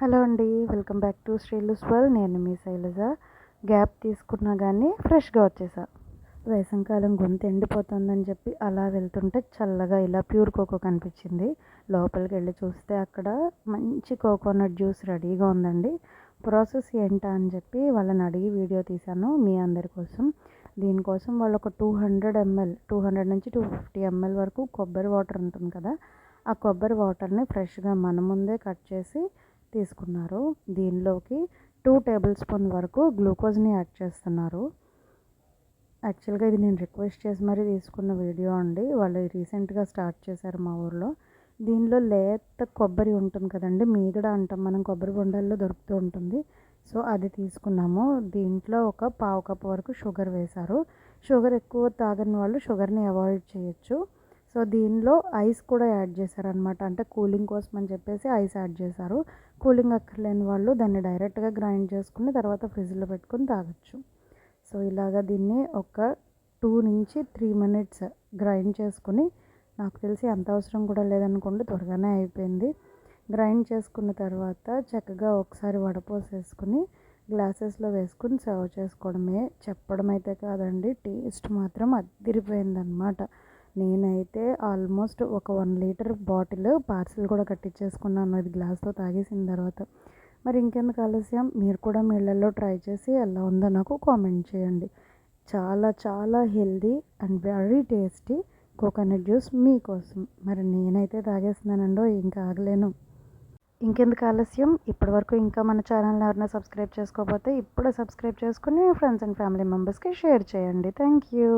Hello అండి welcome back to Sreelu's వల్ నేను మీ శైలజ. గ్యాప్ తీసుకున్నా కానీ ఫ్రెష్గా వచ్చేసా. వేసంకాలం గొంతు ఎండిపోతుందని చెప్పి అలా వెళ్తుంటే చల్లగా ఇలా ప్యూర్ కోకో కనిపించింది. లోపలికి వెళ్ళి చూస్తే అక్కడ మంచి కోకోనట్ జ్యూస్ రెడీగా ఉందండి. ప్రాసెస్ ఏంటా అని చెప్పి వాళ్ళని అడిగి వీడియో తీశాను మీ అందరి కోసం. దీనికోసం వాళ్ళు ఒక two hundred ml two hundred నుంచి టూ ఫిఫ్టీ ఎంఎల్ వరకు కొబ్బరి వాటర్ ఉంటుంది కదా ఆ కొబ్బరి వాటర్ని ఫ్రెష్గా మన ముందే కట్ చేసి తీసుకున్నారు. దీనిలోకి టూ టేబుల్ స్పూన్ వరకు గ్లూకోజ్ని యాడ్ చేస్తున్నారు. యాక్చువల్గా ఇది నేను రిక్వెస్ట్ చేసి మరీ తీసుకున్న వీడియో అండి. వాళ్ళు రీసెంట్గా స్టార్ట్ చేశారు మా ఊర్లో. దీనిలో లేత కొబ్బరి ఉంటుంది కదండి. మీగడ అంటాం. మనం కొబ్బరి బొండాల్లో దొరుకుతూ ఉంటుంది. సో అది తీసుకున్నాము. దీంట్లో ఒక పావు కప్పు వరకు షుగర్ వేశారు. షుగర్ ఎక్కువ తాగని వాళ్ళు షుగర్ని అవాయిడ్ చేయొచ్చు. సో దీనిలో ఐస్ కూడా యాడ్ చేశారనమాట అంటే కూలింగ్ కోసం అని చెప్పేసి ఐస్ యాడ్ చేశారు. కూలింగ్ అక్కర్లేని వాళ్ళు దాన్ని డైరెక్ట్గా గ్రైండ్ చేసుకుని తర్వాత ఫ్రిడ్జ్లో పెట్టుకుని తాగొచ్చు. సో ఇలాగ దీన్ని ఒక టూ నుంచి త్రీ మినిట్స్ గ్రైండ్ చేసుకుని నాకు తెలిసి అంత అవసరం కూడా లేదనుకోండి త్వరగానే అయిపోయింది. గ్రైండ్ చేసుకున్న తర్వాత చక్కగా ఒకసారి వడపోసేసుకుని గ్లాసెస్లో వేసుకుని సర్వ్ చేసుకోవడమే. చెప్పడం అయితే కాదండి టేస్ట్ మాత్రం అదిరిపోయిందనమాట నేనైతే ఆల్మోస్ట్ ఒక వన్ లీటర్ బాటిల్ పార్సిల్ కూడా కట్టించేసుకున్నాను అది గ్లాస్తో తాగేసిన తర్వాత. మరి ఇంకెందుకు ఆలస్యం? మీరు కూడా మీ ఇళ్ళల్లో ట్రై చేసి ఎలా ఉందో నాకు కామెంట్ చేయండి. చాలా చాలా healthy and very tasty coconut juice మీకోసం. మరి నేనైతే తాగేస్తున్నానండో ఇంకా ఆగలేను ఇంకెందుకు ఆలస్యం? ఇప్పటివరకు ఇంకా మన ఛానల్ని ఎవరైనా సబ్స్క్రైబ్ చేసుకోకపోతే ఇప్పుడే సబ్స్క్రైబ్ చేసుకుని ఫ్రెండ్స్ అండ్ ఫ్యామిలీ మెంబర్స్కి షేర్ చేయండి. Thank you